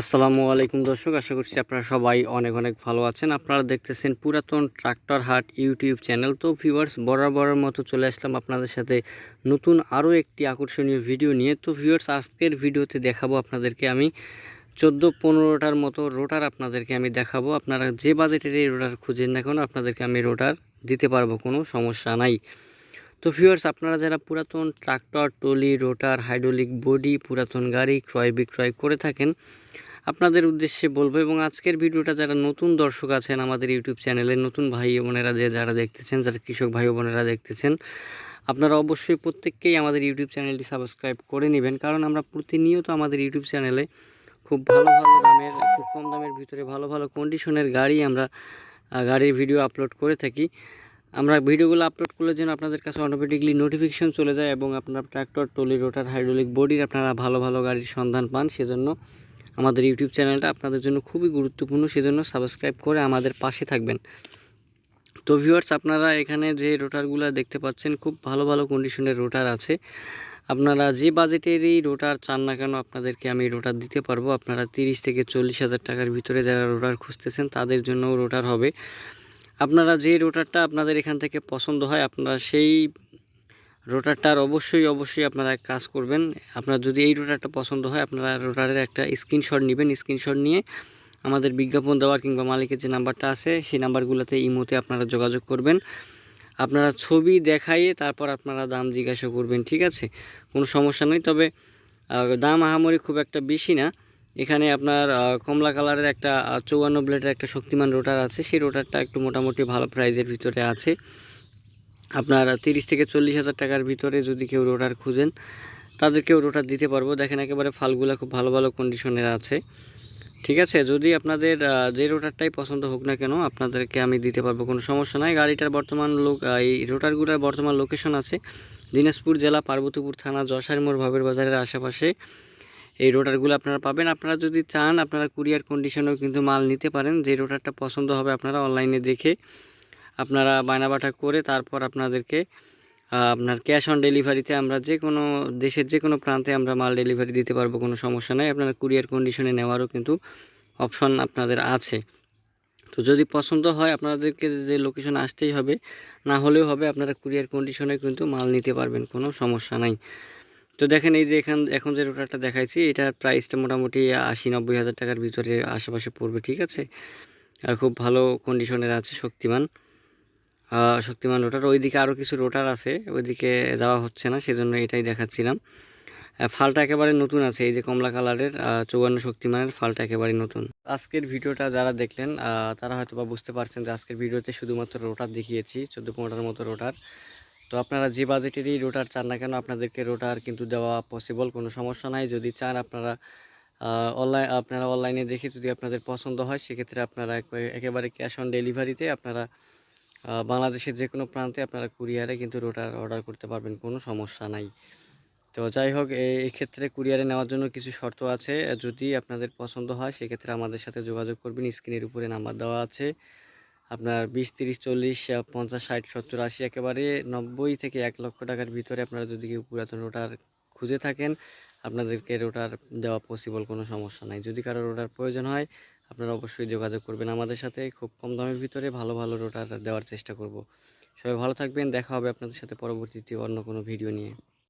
আসসালামু আলাইকুম দর্শক, আশা করছি আপনারা সবাই অনেক অনেক ভালো আছেন। আপনারা দেখতেছেন পুরাতন ট্রাক্টর হাট ইউটিউব চ্যানেল। তো ভিউয়ার্স বরাবরের মতো চলে আসলাম আপনাদের সাথে নতুন আরও একটি আকর্ষণীয় ভিডিও নিয়ে। তো ভিউয়ার্স আজকের ভিডিওতে দেখাবো আপনাদেরকে আমি চোদ্দ পনেরোটার মতো রোটার আপনাদেরকে আমি দেখাবো। আপনারা যে বাজেটের এই রোটার খুঁজেন না কেন, আপনাদেরকে আমি রোটার দিতে পারব, কোনো সমস্যা নাই। তো ভিউয়ার্স আপনারা যারা পুরাতন tractor trolley rotor, hydraulic body, পুরাতন গাড়ি, ক্রয় বিক্রয় করে থাকেন আপনাদের উদ্দেশ্যে বলব এবং আজকের ভিডিওটা যারা নতুন দর্শক আছেন আমাদের ইউটিউব চ্যানেলে, নতুন ভাই বোনেরা যে যারা দেখতেছেন, যারা কৃষক ভাই বোনেরা দেখতেছেন, আপনারা অবশ্যই প্রত্যেককেই আমাদের ইউটিউব চ্যানেলটি সাবস্ক্রাইব করে নেবেন। কারণ আমরা প্রতিনিয়ত আমাদের ইউটিউব চ্যানেলে খুব ভালো ভালো দামের, খুব কম দামের ভিতরে ভালো ভালো কন্ডিশনের গাড়ি আমরা গাড়ির ভিডিও আপলোড করে থাকি। আমরা ভিডিওগুলো আপলোড করলে যেন আপনাদের কাছে অটোমেটিকলি নোটিফিকেশন চলে যায় এবং আপনার ট্র্যাক্টর টলি রোটার হাইড্রোলিক বডির আপনারা ভালো ভালো গাড়ির সন্ধান পান, সেজন্য আমাদের ইউটিউব চ্যানেলটা আপনাদের জন্য খুবই গুরুত্বপূর্ণ, সেজন্য সাবস্ক্রাইব করে আমাদের পাশে থাকবেন। তো ভিউয়ার্স আপনারা এখানে যে রোটারগুলো দেখতে পাচ্ছেন, খুব ভালো ভালো কন্ডিশনের রোটার আছে। আপনারা যে বাজেটেরই রোটার চান না কেন, আপনাদেরকে আমি রোটার দিতে পারব। আপনারা তিরিশ থেকে চল্লিশ হাজার টাকার ভিতরে যারা রোটার খুঁজতেছেন, তাদের জন্য রোটার হবে। আপনারা যে রোটারটা আপনাদের এখান থেকে পছন্দ হয়, আপনারা সেই রোটারটার অবশ্যই অবশ্যই আপনারা কাজ করবেন। আপনার যদি এই রোটারটা পছন্দ হয়, আপনারা রোটারের একটা স্ক্রিনশট নেবেন। স্ক্রিনশট নিয়ে আমাদের বিজ্ঞাপন দেওয়ার কিংবা মালিকের যে নাম্বারটা আছে, সেই নাম্বারগুলোতে ইমোতে আপনারা যোগাযোগ করবেন। আপনারা ছবি দেখাইয়ে তারপর আপনারা দাম জিজ্ঞাসা করবেন, ঠিক আছে? কোনো সমস্যা নেই, তবে দাম আহামরি খুব একটা বেশি না। এখানে আপনার কমলা কালারের একটা চৌয়ান্ন ব্লেডের একটা শক্তিমান রোটার আছে। সেই রোটারটা একটু মোটামুটি ভালো প্রাইজের ভিতরে আছে। আপনার তিরিশ থেকে চল্লিশ হাজার টাকার ভিতরে যদি কেউ রোটার খুঁজেন, তাদেরকেও রোটার দিতে পারব। দেখেন একেবারে ফালগুলো খুব ভালো ভালো কন্ডিশনের আছে। ঠিক আছে, যদি আপনাদের যে রোটারটাই পছন্দ হোক না কেন, আপনাদেরকে আমি দিতে পারব, কোনো সমস্যা নাই। গাড়িটার বর্তমান লোক এই রোটারগুলোর বর্তমান লোকেশন আছে। দিনাজপুর জেলা, পার্বতীপুর থানা মোড়, ভাবের বাজারের আশেপাশে। এই রোটারগুলো আপনারা পাবেন। আপনারা যদি চান, আপনারা কুরিয়ার কন্ডিশনেও কিন্তু মাল নিতে পারেন। যে রোটারটা পছন্দ হবে, আপনারা অনলাইনে দেখে আপনারা বায়নাবাটা করে তারপর আপনাদেরকে আপনার ক্যাশ অন ডেলিভারিতে আমরা যে কোনো দেশের যে কোনো প্রান্তে আমরা মাল ডেলিভারি দিতে পারব, কোনো সমস্যা নেই। আপনারা কুরিয়ার কন্ডিশনে নেওয়ারও কিন্তু অপশন আপনাদের আছে। তো যদি পছন্দ হয়, আপনাদেরকে যে লোকেশন আসতেই হবে, না হলেও হবে, আপনারা কুরিয়ার কন্ডিশনে কিন্তু মাল নিতে পারবেন, কোনো সমস্যা নাই। তো দেখেন এই যে এখান, এখন যে রোটারটা দেখাইছি এটার প্রাইসটা মোটামুটি আশি নব্বই হাজার টাকার ভিতরে আশেপাশে পড়বে, ঠিক আছে? আর খুব ভালো কন্ডিশনের আছে, শক্তিমান। শক্তিমান রোটার। ওইদিকে আরও কিছু রোটার আছে, ওইদিকে যাওয়া হচ্ছে না, সেজন্য এটাই দেখাচ্ছিলাম। ফালটা একেবারে নতুন আছে, এই যে কমলা কালারের চৌবান্ন শক্তিমানের ফালটা একেবারে নতুন। আজকের ভিডিওটা যারা দেখলেন তারা হয়তো বা বুঝতে পারছেন যে আজকের ভিডিওতে শুধুমাত্র রোটার দেখিয়েছি, চোদ্দ পনেরোটার মতো রোটার। তো আপনারা যে বাজেটেরই রোটার চান না কেন, আপনাদেরকে রোটার কিন্তু দেওয়া পসিবল কোনো সমস্যা নাই। যদি চান আপনারা অনলাইন আপনারা অনলাইনে দেখে যদি আপনাদের পছন্দ হয়, সেক্ষেত্রে আপনারা একেবারে ক্যাশ অন ডেলিভারিতে আপনারা বাংলাদেশের যে কোনো প্রান্তে আপনারা কুরিয়ারে কিন্তু রোটার অর্ডার করতে পারবেন, কোনো সমস্যা নাই। তো যাই হোক ক্ষেত্রে কুরিয়ারে নেওয়ার জন্য কিছু শর্ত আছে। যদি আপনাদের পছন্দ হয়, সেক্ষেত্রে আমাদের সাথে যোগাযোগ করবেন। স্ক্রিনের উপরে নাম্বার দেওয়া আছে। আপনার বিশ, তিরিশ, চল্লিশ পঞ্চাশ, ষাট, সত্তর, আশি একেবারে নব্বই থেকে এক লক্ষ টাকার ভিতরে আপনারা যদি কেউ পুরাতন রোটার খুঁজে থাকেন, আপনাদেরকে রোটার দেওয়া পসিবল কোনো সমস্যা নাই। যদি কারও রোটার প্রয়োজন হয় আপনারা অবশ্যই যোগাযোগ করবেন আমাদের সাথে। খুব কম দামের ভিতরে ভালো ভালো রোটার দেওয়ার চেষ্টা করব। সবাই ভালো থাকবেন। দেখা হবে আপনাদের সাথে পরবর্তীতে অন্য কোনো ভিডিও নিয়ে।